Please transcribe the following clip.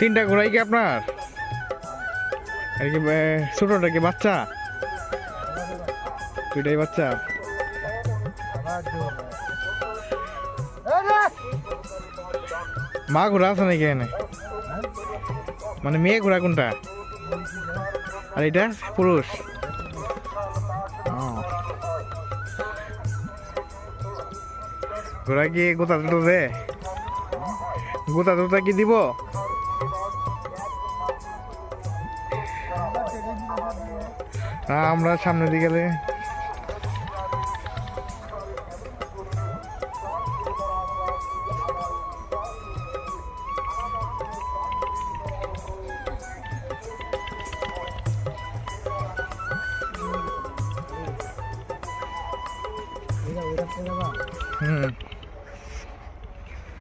তিনটা ঘোড়াই কি আপনার? ছোটটা কি বাচ্চা? দুইটাই বাচ্চা। মা ঘোড়া আছে নাকি এখানে? মানে মেয়ে ঘোড়া কোনটা? আর এটা পুরুষ। ঘোড়া কি গোতা দুটো দে? গোতা দুটা কি দিব? আমরা সামনে দিকে গেলে হুম।